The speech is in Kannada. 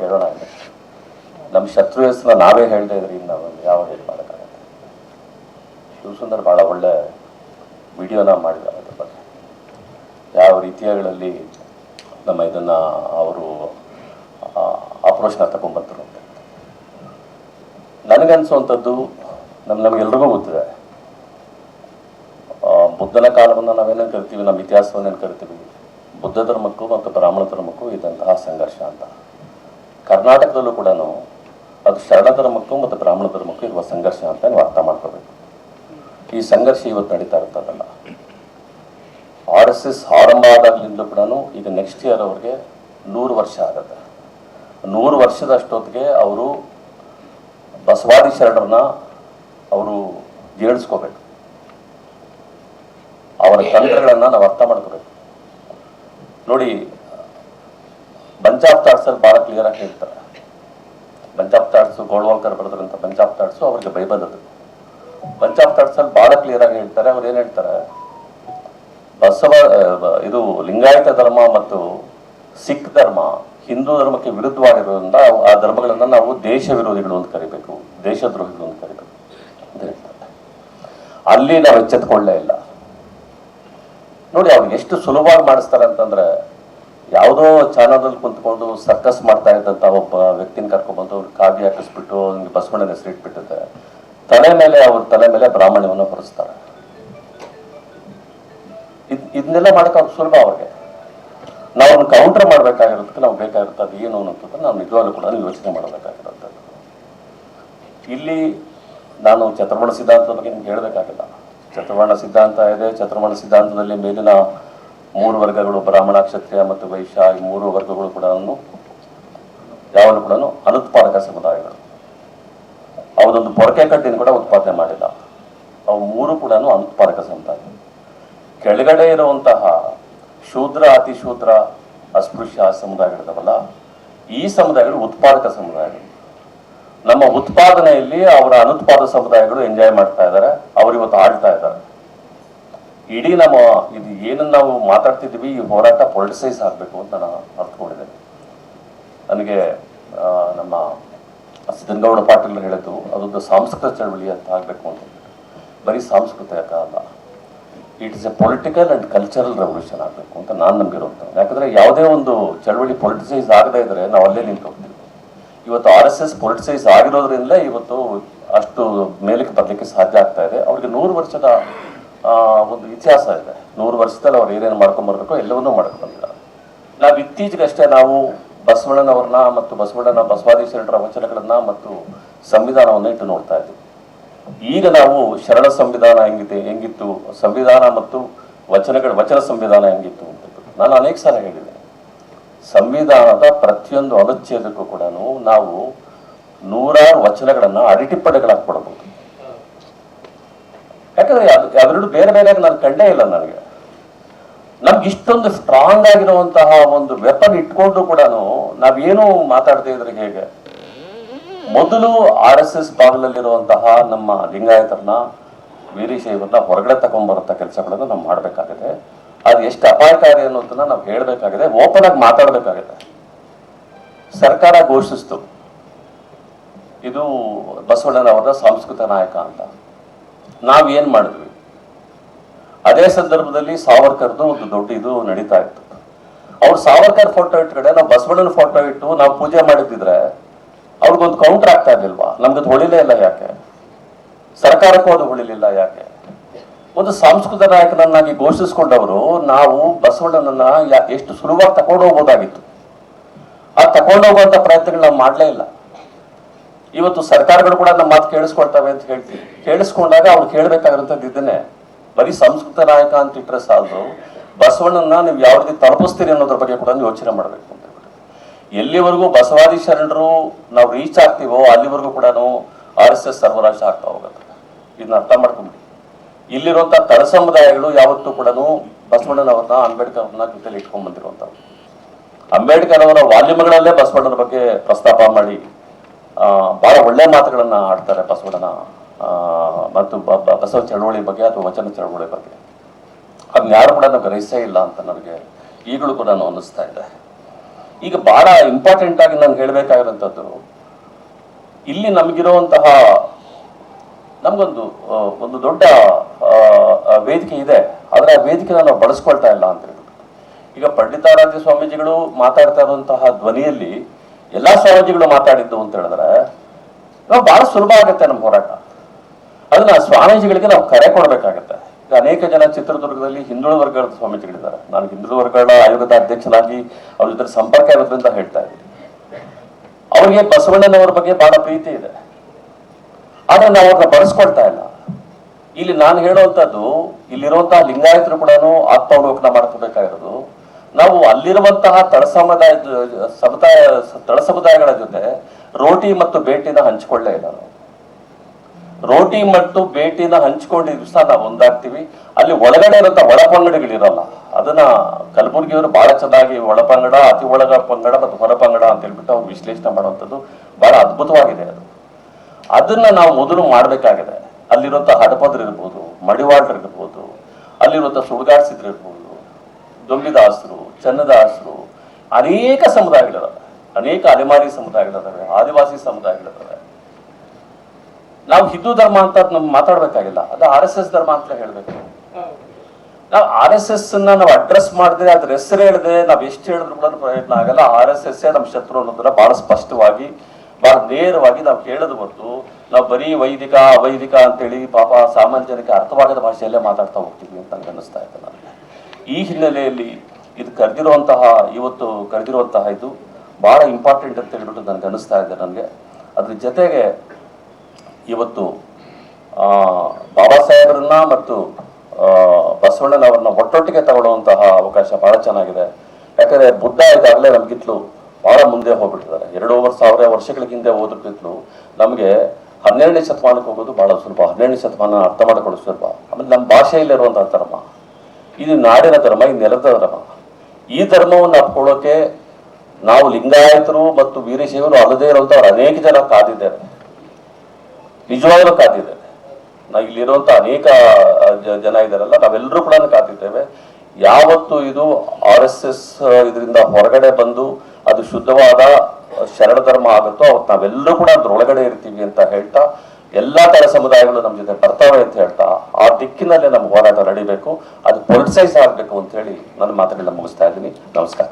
ಹೇಳೋಣ ನಮ್ಮ ಶತ್ರು ಹೆಸರನ್ನ ನಾವೇ ಹೇಳ್ತಾ ಇದ್ರಿ, ಇನ್ನು ನಾವು ಯಾವ ಹೇಳಿ ಮಾಡೋಕ್ಕಾಗತ್ತೆ ಶಿವಸುಂದರ್ ಭಾಳ ಒಳ್ಳೆ ವಿಡಿಯೋನ ಮಾಡಿದ್ದಾರೆ ಅದ್ರ ಬಗ್ಗೆ. ಯಾವ ರೀತಿಯಗಳಲ್ಲಿ ನಮ್ಮ ಇದನ್ನ ಅವರು ಅಪ್ರೋಚ್ನ ತಗೊಂಡ್ಬಂದರು ಅಂತ ನನಗನ್ಸುವಂಥದ್ದು ನಮ್ಮ ನಮಗೆಲ್ರಿಗೂ ಗೊತ್ತಿದೆ ಬುದ್ಧನ ಕಾಲವನ್ನು ನಾವೇನೇನು ಕರಿತೀವಿ ನಮ್ಮ ಇತಿಹಾಸವನ್ನೇನು ಕರಿತೀವಿ, ಬುದ್ಧ ಧರ್ಮಕ್ಕೂ ಮತ್ತು ಬ್ರಾಹ್ಮಣ ಧರ್ಮಕ್ಕೂ ಇದ್ದಂತಹ ಸಂಘರ್ಷ ಅಂತ. ಕರ್ನಾಟಕದಲ್ಲೂ ಕೂಡ ಅದು ಶರಣ ಧರ್ಮಕ್ಕೂ ಮತ್ತು ಬ್ರಾಹ್ಮಣ ಧರ್ಮಕ್ಕೂ ಇರುವ ಸಂಘರ್ಷ ಅಂತ ನೀವು ಅರ್ಥ ಮಾಡ್ಕೋಬೇಕು. ಈ ಸಂಘರ್ಷ ಇವತ್ತು ನಡೀತಾ ಇರ್ತದಲ್ಲ ಆರ್ ಎಸ್ ಎಸ್ ಆರಂಭ ಆದಾಗಲಿಂದಲೂ ಕೂಡ ಈಗ ನೆಕ್ಸ್ಟ್ ಇಯರ್ ಅವ್ರಿಗೆ ನೂರು ವರ್ಷ ಆಗುತ್ತೆ. ನೂರು ವರ್ಷದಷ್ಟೊತ್ತಿಗೆ ಅವರು ಬಸವಾದಿ ಶರಣರನ್ನ ಅವರು ಜೇಳಿಸ್ಕೋಬೇಕು. ಅವರ ತಂತ್ರಗಳನ್ನ ನಾವು ಅರ್ಥ ಮಾಡ್ಕೋಬೇಕು. ನೋಡಿ ಬಂಚ್ ಆಫ್ ಥಾಟ್ಸಲ್ಲಿ ಭಾಳ ಕ್ಲಿಯರ್ ಆಗಿ ಹೇಳ್ತಾರೆ. ಬಂಚ್ ಆಫ್ ಥಾಟ್ಸ್ ಗೋಳ್ವಾಲ್ಕರ್ ಬರೆದ್ರಂತ ಬಂಚ್ ಆಫ್ ಥಾಟ್ಸ್ ಅವ್ರಿಗೆ ಬೈಬಲ್ ಅದು ಬಂಚ್ ಆಫ್ ಥಾಟ್ಸಲ್ಲಿ ಭಾಳ ಕ್ಲಿಯರ್ ಆಗಿ ಹೇಳ್ತಾರೆ, ಅವ್ರು ಏನು ಹೇಳ್ತಾರೆ? ಬಸವ ಇದು ಲಿಂಗಾಯತ ಧರ್ಮ ಮತ್ತು ಸಿಖ್ ಧರ್ಮ, ಹಿಂದೂ ಧರ್ಮಕ್ಕೆ ವಿರುದ್ಧವಾಗಿರೋದ್ರಿಂದ ಆ ಧರ್ಮಗಳನ್ನ ನಾವು ದೇಶ ವಿರೋಧಿಗಳು ಅಂತ ಕರಿಬೇಕು, ದೇಶದ್ರೋಹಿಗಳು ಅಂತ ಕರಿಬೇಕು ಅಂತ ಹೇಳ್ತಾರೆ. ಅಲ್ಲಿ ನಾವು ಎಚ್ಚೆತ್ಕೊಳ್ಳೇ ಇಲ್ಲ. ನೋಡಿ ಅವ್ರು ಎಷ್ಟು ಸುಲಭವಾಗಿ ಮಾಡಿಸ್ತಾರೆ ಅಂತಂದ್ರೆ ಯಾವುದೋ ಚಾನಲಲ್ಲಿ ಕುಂತ್ಕೊಂಡು ಸರ್ಕಸ್ ಮಾಡ್ತಾ ಇದ್ದಂತ ಒಬ್ಬ ವ್ಯಕ್ತಿನ ಕರ್ಕೊಂಡ್ಬಂದು ಅವ್ರಿಗೆ ಕಾಗಿ ಹಾಕಿಸ್ಬಿಟ್ಟು ಅವ್ನಿಗೆ ಬಸವಣ್ಣನ ಹೆಸರು ಇಟ್ಬಿಟ್ಟಿದೆ. ತಲೆ ಮೇಲೆ ಅವ್ರ ತಲೆ ಮೇಲೆ ಬ್ರಾಹ್ಮಣ್ಯವನ್ನು ಹೊರಿಸ್ತಾರೆ ಇದ್ ಇದನ್ನೆಲ್ಲ ಮಾಡೋಕೆ ಅವ್ರು ಸುಲಭ ಅವ್ರಿಗೆ. ನಾವು ಕೌಂಟರ್ ಮಾಡ್ಬೇಕಾಗಿರೋದಕ್ಕೆ ನಾವು ಅದು ಏನು ಅನ್ನೋದನ್ನ ನಾವು ನಿಜವಾಗ್ಲೂ ಕೂಡ ಯೋಚನೆ ಮಾಡಬೇಕಾಗಿರುತ್ತೆ ಇಲ್ಲಿ ನಾನು ಚತುರ್ವರ್ಣ ಸಿದ್ಧಾಂತದ ಬಗ್ಗೆ ನಿಮ್ಗೆ ಹೇಳಬೇಕಾಗಿಲ್ಲ. ಚತುರ್ವರ್ಣ ಸಿದ್ಧಾಂತ ಇದೆ, ಚತುರ್ವರ್ಣ ಸಿದ್ಧಾಂತದಲ್ಲಿ ಮೇಲಿನ ಮೂರು ವರ್ಗಗಳು ಬ್ರಾಹ್ಮಣ ಕ್ಷತ್ರಿಯ ಮತ್ತು ವೈಶ್ಯ ಈ ಮೂರು ವರ್ಗಗಳು ಕೂಡ ಯಾವನು ಕೂಡ ಅನುತ್ಪಾದಕ ಸಮುದಾಯಗಳು. ಅವದೊಂದು ಪೊರಕೆ ಕಟ್ಟಿನ ಕೂಡ ಉತ್ಪಾದನೆ ಮಾಡಿಲ್ಲ. ಅವು ಮೂರು ಕೂಡ ಅನುತ್ಪಾದಕ ಸಮುದಾಯ. ಕೆಳಗಡೆ ಇರುವಂತಹ ಶೂದ್ರ, ಅತಿಶೂದ್ರ, ಅಸ್ಪೃಶ್ಯ ಸಮುದಾಯಗಳಿದಾವಲ್ಲ ಈ ಸಮುದಾಯಗಳು ಉತ್ಪಾದಕ ಸಮುದಾಯಗಳು. ನಮ್ಮ ಉತ್ಪಾದನೆಯಲ್ಲಿ ಅವರ ಅನುತ್ಪಾದ ಸಮುದಾಯಗಳು ಎಂಜಾಯ್ ಮಾಡ್ತಾ ಇದ್ದಾರೆ ಅವರು ಇವತ್ತು ಆಳ್ತಾ ಇದ್ದಾರೆ. ಇಡೀ ನಮ್ಮ ಇದು ಏನನ್ನ ನಾವು ಮಾತಾಡ್ತಿದ್ವಿ, ಈ ಹೋರಾಟ ಪೊಲಿಟಿಸೈಸ್ ಆಗಬೇಕು ಅಂತ ನಾನು ಅರ್ಥಕೊಂಡಿದ್ದೇನೆ ನನಗೆ ನಮ್ಮ ಸಿದ್ದನಗೌಡ ಪಾಟೀಲ್ ಹೇಳಿದ್ದು ಅದೊಂದು ಸಾಂಸ್ಕೃತಿಕ ಚಳವಳಿ ಅಂತ ಆಗಬೇಕು ಅಂತ ಬರೀ ಸಾಂಸ್ಕೃತಿಕ ಅಲ್ಲ? It is a political and cultural revolution ಆಗಬೇಕು ಅಂತ ನಾನು ನಂಬಿರುವಂಥ ಯಾಕಂದ್ರೆ ಯಾವುದೇ ಒಂದು ಚಳವಳಿ ಪೊಲಿಟಿಸೈಸ್ ಆಗದೇ ಇದ್ರೆ ನಾವು ಅಲ್ಲೇ ನಿಂತು ಹೋಗ್ತೀವಿ. ಇವತ್ತು ಆರ್ ಎಸ್ ಎಸ್ ಪೊಲಿಟಿಸೈಸ್ ಆಗಿರೋದ್ರಿಂದ ಇವತ್ತು ಅಷ್ಟು ಮೇಲಕ್ಕೆ ಬರಲಿಕ್ಕೆ ಸಾಧ್ಯ ಆಗ್ತಾ ಇದೆ. ಅವ್ರಿಗೆ ನೂರು ವರ್ಷದ ಒಂದು ಇತಿಹಾಸ ಇದೆ. ನೂರು ವರ್ಷದಲ್ಲಿ ಅವ್ರು ಏನೇನು ಮಾಡ್ಕೊಂಡ್ ಬರ್ಬೇಕೋ ಎಲ್ಲವನ್ನೂ ಮಾಡ್ಕೊಂಡಿದ್ದಾರೆ ನಾವು ಇತ್ತೀಚೆಗಷ್ಟೇ ನಾವು ಬಸವಣ್ಣನವ್ರನ್ನ ಮತ್ತು ಬಸವಣ್ಣನ ಬಸವಾದಿ ಶರಣರ ವಚನಗಳನ್ನ ಮತ್ತು ಸಂವಿಧಾನವನ್ನು ಇಟ್ಟು ನೋಡ್ತಾ ಇದ್ವಿ. ಈಗ ನಾವು ಶರಣ ಸಂವಿಧಾನ ಹೆಂಗಿದೆ ಹೆಂಗಿತ್ತು, ಸಂವಿಧಾನ ಮತ್ತು ವಚನಗಳ, ವಚನ ಸಂವಿಧಾನ ಹೆಂಗಿತ್ತು ಅಂತ ನಾನು ಅನೇಕ ಸಲ ಹೇಳಿದೆ. ಸಂವಿಧಾನದ ಪ್ರತಿಯೊಂದು ಅನುಚ್ಛೇದಕ್ಕೂ ಕೂಡ ನಾವು ನೂರಾರು ವಚನಗಳನ್ನ ಅಡಿಟಿಪ್ಪಡೆಗಳಾಗಿ ಕೊಡಬಹುದು ಯಾಕಂದ್ರೆ ಅದು ಅವೆರಡು ಬೇರೆ ಬೇರೆ ನಾನು ಕಂಡೇ ಇಲ್ಲ ನನಗೆ. ನಮ್ಗೆ ಇಷ್ಟೊಂದು ಸ್ಟ್ರಾಂಗ್ ಆಗಿರುವಂತಹ ಒಂದು ವೆಪನ್ ಇಟ್ಕೊಂಡು ಕೂಡ ನಾವೇನು ಮಾತಾಡ್ತಾ ಇದ್ರೆ ಹೇಗೆ? ಮೊದಲು ಆರ್ ಎಸ್ ಎಸ್ ಭಾಗದಲ್ಲಿರುವಂತಹ ನಮ್ಮ ಲಿಂಗಾಯತರನ್ನ ವೀರಶೈವರನ್ನ ಹೊರಗಡೆ ತಗೊಂಡ್ಬರಂತ ಕೆಲಸಗಳನ್ನು ನಾವು ಮಾಡಬೇಕಾಗಿದೆ. ಅದು ಎಷ್ಟು ಅಪಾಯಕಾರಿ ಅನ್ನೋದನ್ನ ನಾವು ಹೇಳಬೇಕಾಗಿದೆ. ಓಪನ್ ಆಗಿ ಮಾತಾಡಬೇಕಾಗಿದೆ. ಸರ್ಕಾರ ಘೋಷಿಸ್ತು. ಇದು ಬಸವಣ್ಣನವರ ಸಾಂಸ್ಕೃತಿಕ ನಾಯಕ ಅಂತ. ನಾವ್ ಏನ್ ಮಾಡಿದ್ವಿ? ಅದೇ ಸಂದರ್ಭದಲ್ಲಿ ಸಾವರ್ಕರ್ದು ಒಂದು ದೊಡ್ಡ ಇದು ನಡೀತಾ ಇತ್ತು. ಅವ್ರು ಸಾವರ್ಕರ್ ಫೋಟೋ ಇಟ್ಕಡೆ ನಾವು ಬಸವಣ್ಣನ ಫೋಟೋ ಇಟ್ಟು ನಾವು ಪೂಜೆ ಮಾಡಿದ್ದಿದ್ರೆ ಅವ್ರಿಗೊಂದು ಕೌಂಟರ್ ಆಗ್ತಾ ಇರ್ಲಿಲ್ವಾ? ನಮ್ಗದು ಹೊಳಿಲೇ ಇಲ್ಲ ಯಾಕೆ? ಸರ್ಕಾರಕ್ಕೂ ಅದು ಹೊಳಿಲಿಲ್ಲ ಯಾಕೆ? ಒಂದು ಸಾಂಸ್ಕೃತಿಕ ನಾಯಕನನ್ನಾಗಿ ಘೋಷಿಸಿಕೊಂಡವರು ನಾವು ಬಸವಣ್ಣನನ್ನ ಎಷ್ಟು ಸುಲಭವಾಗಿ ತಗೊಂಡು ಹೋಗ್ಬೋದಾಗಿತ್ತು. ಆ ತಗೊಂಡೋಗುವಂತ ಪ್ರಯತ್ನಗಳು ನಾವು ಮಾಡಲೇ ಇಲ್ಲ. ಇವತ್ತು ಸರ್ಕಾರಗಳು ಕೂಡ ನಮ್ಮ ಮಾತು ಕೇಳಿಸ್ಕೊಳ್ತವೆ ಅಂತ ಹೇಳ್ತೀವಿ. ಕೇಳಿಸ್ಕೊಂಡಾಗ ಅವ್ರು ಕೇಳಬೇಕಾಗಿರೋಂಥದ್ದು ಇದನ್ನೇ. ಬರೀ ಸಂಸ್ಕೃತ ನಾಯಕ ಅಂತ ಇಟ್ಟರೆ ಸಾಲದು. ಬಸವಣ್ಣನ ನೀವು ಯಾವ ರೀತಿ ತಲುಪಿಸ್ತೀರಿ ಅನ್ನೋದ್ರ ಬಗ್ಗೆ ಕೂಡ ಯೋಚನೆ ಮಾಡಬೇಕು ಅಂತ. ಎಲ್ಲಿವರೆಗೂ ಬಸವಾದಿ ಶರಣರು ನಾವು ರೀಚ್ ಆಗ್ತೀವೋ ಅಲ್ಲಿವರೆಗೂ ಕೂಡ ಆರ್ ಎಸ್ ಎಸ್ ಸರ್ವರಾಜ ಆಗ್ತಾ ಹೋಗುತ್ತೆ. ಇದನ್ನ ಅರ್ಥ ಮಾಡ್ಕೊಂಡ್ಬಿಡಿ ಇಲ್ಲಿರುವಂತ ತಳ ಸಮುದಾಯಗಳು ಯಾವತ್ತೂ ಕೂಡ ಬಸವಣ್ಣನವ್ರನ್ನ ಅಂಬೇಡ್ಕರ್ ಅವ್ರನ್ನ ಜೊತೆಲಿ ಇಟ್ಕೊಂಡ್ ಬಂದಿರುವಂತ ಅಂಬೇಡ್ಕರ್ ಅವರ ವಾಲ್ಯೂಮ್ಗಳಲ್ಲೇ ಬಸವಣ್ಣನ ಬಗ್ಗೆ ಪ್ರಸ್ತಾಪ ಮಾಡಿ ಬಹಳ ಒಳ್ಳೆ ಮಾತುಗಳನ್ನ ಆಡ್ತಾರೆ ಬಸವಣ್ಣನ ಮತ್ತು ಬಸವ ಚಳವಳಿ ಬಗ್ಗೆ ಅಥವಾ ವಚನ ಚಳವಳಿ ಬಗ್ಗೆ. ಅದನ್ನ ಯಾರು ಕೂಡ ನಾವು ಗ್ರಹಿಸೇ ಇಲ್ಲ ಅಂತ ನನಗೆ ಈಗಲೂ ಕೂಡ ನಾನು ಅನ್ನಿಸ್ತಾ ಇದೆ. ಈಗ ಬಹಳ ಇಂಪಾರ್ಟೆಂಟ್ ಆಗಿ ನಾನು ಹೇಳಬೇಕಾಗಿರೋಂಥದ್ದು ಇಲ್ಲಿ ನಮಗಿರುವಂತಹ ನಮಗೊಂದು ಒಂದು ದೊಡ್ಡ ವೇದಿಕೆ ಇದೆ. ಆದರೆ ಆ ವೇದಿಕೆನ ನಾವು ಬಳಸ್ಕೊಳ್ತಾ ಇಲ್ಲ ಅಂತ ಹೇಳ್ಬಿಟ್ಟು. ಈಗ ಪಂಡಿತಾರಾಧ್ಯ ಸ್ವಾಮೀಜಿಗಳು ಮಾತಾಡ್ತಾ ಇರುವಂತಹ ಧ್ವನಿಯಲ್ಲಿ ಎಲ್ಲಾ ಸ್ವಾಮೀಜಿಗಳು ಮಾತಾಡಿದ್ದು ಅಂತ ಹೇಳಿದ್ರೆ ನಾವು ಬಹಳ ಸುಲಭ ಆಗುತ್ತೆ ನಮ್ಮ ಹೋರಾಟ. ಅದನ್ನ ಸ್ವಾಮೀಜಿಗಳಿಗೆ ನಾವು ಕರೆ ಕೊಡಬೇಕಾಗತ್ತೆ. ಅನೇಕ ಜನ ಚಿತ್ರದುರ್ಗದಲ್ಲಿ ಹಿಂದುಳಿದ ವರ್ಗದ ಸ್ವಾಮೀಜಿಗಳಿದ್ದಾರೆ. ನಾನು ಹಿಂದುಳಿದ ವರ್ಗಗಳ ಆಯೋಗದ ಅಧ್ಯಕ್ಷನಾಗಿ ಅವ್ರ ಜೊತೆ ಸಂಪರ್ಕ ಇರೋದ್ರಿಂದ ಹೇಳ್ತಾ ಇದ್ದೀನಿ. ಅವರಿಗೆ ಬಸವಣ್ಣನವ್ರ ಬಗ್ಗೆ ಬಹಳ ಪ್ರೀತಿ ಇದೆ. ಆದ್ರೆ ನಾವು ಅವ್ರನ್ನ ಬಳಸ್ಕೊಳ್ತಾ ಇಲ್ಲ. ಇಲ್ಲಿ ನಾನು ಹೇಳುವಂತದ್ದು ಇಲ್ಲಿರುವಂತಹ ಲಿಂಗಾಯತರು ಕೂಡ ಆತ್ಮಾವಲೋಕನ ಮಾಡ್ಕೋಬೇಕಾಗಿರೋದು. ನಾವು ಅಲ್ಲಿರುವಂತಹ ತಳ ಸಮುದಾಯ ಸಮುದಾಯ, ತಳ ಸಮುದಾಯಗಳ ಜೊತೆ ರೋಟಿ ಮತ್ತು ಬೇಟಿನ ಹಂಚಿಕೊಳ್ಳೇ ಇಲ್ಲ ರೋಟಿ ಮತ್ತು ಬೇಟಿನ ಹಂಚ್ಕೊಂಡಿದ್ ದಿವಸ ನಾವು ಒಂದಾಗ್ತೀವಿ. ಅಲ್ಲಿ ಒಳಗಡೆ ಇರುವಂತ ಒಳ ಪಂಗಡಗಳಿರಲ್ಲ ಅದನ್ನ ಕಲಬುರಗಿಯವರು ಬಹಳ ಚೆನ್ನಾಗಿ ಒಳ ಪಂಗಡ ಅತಿ ಒಳಗ ಪಂಗಡ ಮತ್ತು ಹೊರ ಪಂಗಡ ಅಂತ ಹೇಳ್ಬಿಟ್ಟು ಅವ್ರು ವಿಶ್ಲೇಷಣೆ ಮಾಡುವಂಥದ್ದು ಬಹಳ ಅದ್ಭುತವಾಗಿದೆ ಅದು. ಅದನ್ನ ನಾವು ಮೊದಲು ಮಾಡಬೇಕಾಗಿದೆ. ಅಲ್ಲಿರುವಂತ ಹಡಪದ್ರು ಇರ್ಬೋದು ಮಡಿವಾಳ್ರು ಇರ್ಬೋದು ಅಲ್ಲಿರುವಂತ ಸುಡ್ಗಾಡ್ಸಿದ್ರು ಇರ್ಬೋದು ದೊಂಬಿದಾಸರು ಚನ್ನದಾಸರು, ಅನೇಕ ಸಮುದಾಯಗಳದ ಅನೇಕ ಅಲೆಮಾರಿ ಸಮುದಾಯಗಳದಾವೆ, ಆದಿವಾಸಿ ಸಮುದಾಯಗಳದಾವೆ. ನಾವು ಹಿಂದೂ ಧರ್ಮ ಅಂತ ನಮ್ಗೆ ಮಾತಾಡ್ಬೇಕಾಗಿಲ್ಲ. ಅದು ಆರ್ ಎಸ್ ಎಸ್ ಧರ್ಮ ಅಂತ ಹೇಳ್ಬೇಕು. ನಾವು ಆರ್ ಎಸ್ ಎಸ್ ನಾವು ಅಡ್ರೆಸ್ ಮಾಡಿದ್ರೆ ಅದ್ರ ಹೆಸರು ಹೇಳಿದ್ರೆ ನಾವು ಎಷ್ಟು ಹೇಳಿದ್ರು ಕೂಡ ಪ್ರಯತ್ನ ಆಗಲ್ಲ. ಆರ್ ಎಸ್ ಎಸ್ ನಮ್ಮ ಶತ್ರು ಅನ್ನೋದನ್ನ ಬಹಳ ಸ್ಪಷ್ಟವಾಗಿ, ಬಹಳ ನೇರವಾಗಿ ನಾವು ಹೇಳೋದು ಹೊರತು ನಾವು ಬರೀ ವೈದಿಕ, ಅವೈದಿಕ ಅಂತೇಳಿ ಪಾಪ ಸಾಮಾನ್ಯ ಜನಕ್ಕೆ ಅರ್ಥವಾಗದ ಭಾಷೆಯಲ್ಲೇ ಮಾತಾಡ್ತಾ ಹೋಗ್ತೀವಿ ಅಂತ ನನಗೆ ಅನಿಸ್ತಾ ಇದೆ ನನಗೆ. ಈ ಹಿನ್ನೆಲೆಯಲ್ಲಿ ಇದು ಕರೆದಿರುವಂತಹ, ಇವತ್ತು ಕರೆದಿರುವಂತಹ ಇದು ಬಹಳ ಇಂಪಾರ್ಟೆಂಟ್ ಅಂತ ಹೇಳ್ಬಿಟ್ಟು ನನಗೆ ಅನಿಸ್ತಾ ಇದೆ ನನಗೆ. ಅದ್ರ ಜೊತೆಗೆ ಇವತ್ತು ಬಾಬಾ ಸಾಹೇಬರನ್ನ ಮತ್ತು ಬಸವಣ್ಣನವರನ್ನ ಒಟ್ಟೊಟ್ಟಿಗೆ ತಗೊಳ್ಳುವಂತಹ ಅವಕಾಶ ಬಹಳ ಚೆನ್ನಾಗಿದೆ. ಯಾಕಂದ್ರೆ ಬುದ್ಧ ಇದಾಗಲೇ ನಮ್ಗಿತ್ಲು ಬಹಳ ಮುಂದೆ ಹೋಗ್ಬಿಟ್ಟಿದ್ದಾರೆ. ಎರಡೂವರೆ ಸಾವಿರ ವರ್ಷಗಳ ಹಿಂದೆ ಓದಕ್ಕಿತ್ಲು ನಮಗೆ ಹನ್ನೆರಡನೇ ಶತಮಾನಕ್ಕೆ ಹೋಗೋದು ಬಹಳ ಸುಲಭ. ಹನ್ನೆರಡನೇ ಶತಮಾನ ಅರ್ಥ ಮಾಡಿಕೊಳ್ಳೋದು ಸುಲಭ. ಆಮೇಲೆ ನಮ್ಮ ಭಾಷೆಯಲ್ಲಿರುವಂತಹ ಧರ್ಮ. ಇದು ನಾಡಿನ ಧರ್ಮ ಈ ನೆಲದ ಧರ್ಮ. ಈ ಧರ್ಮವನ್ನು ಅಪ್ಕೊಳ್ಳೋಕೆ ನಾವು ಲಿಂಗಾಯತರು ಮತ್ತು ವೀರಶೈವರು ಅಲ್ಲದೇ ಇರುವಂತವ್ರು ಅನೇಕ ಜನ ಕಾದಿದ್ದಾರೆ. ನಿಜವಾಗ್ಲೂ ಕಾದಿದ್ದಾರೆ. ನಾವು ಇಲ್ಲಿರುವಂತ ಅನೇಕ ಜನ ಇದ್ದಾರಲ್ಲ, ನಾವೆಲ್ಲರೂ ಕೂಡ ಕಾದಿದ್ದೇವೆ. ಯಾವತ್ತು ಇದು ಆರ್ ಎಸ್ ಎಸ್ ಇದರಿಂದ ಹೊರಗಡೆ ಬಂದು ಅದು ಶುದ್ಧವಾದ ಶರಣ ಧರ್ಮ ಆಗುತ್ತೋ ಅವತ್ತು ನಾವೆಲ್ಲರೂ ಕೂಡ ಅದ್ರೊಳಗಡೆ ಇರ್ತೀವಿ ಅಂತ ಹೇಳ್ತಾ ಎಲ್ಲಾ ತರ ಸಮುದಾಯಗಳು ನಮ್ಮ ಜೊತೆ ಬರ್ತವೆ ಅಂತ ಹೇಳ್ತಾ ಆ ದಿಕ್ಕಿನಲ್ಲೇ ನಮ್ಮ ಹೋರಾಟ ನಡಿಬೇಕು, ಅದು ಪೊಲಿಟಿಸೈಸ್ ಆಗಬೇಕು ಅಂತ ಹೇಳಿ ನನ್ನ ಮಾತುಗಳನ್ನ ಮುಗಿಸ್ತಾ ಇದ್ದೀನಿ. ನಮಸ್ಕಾರ.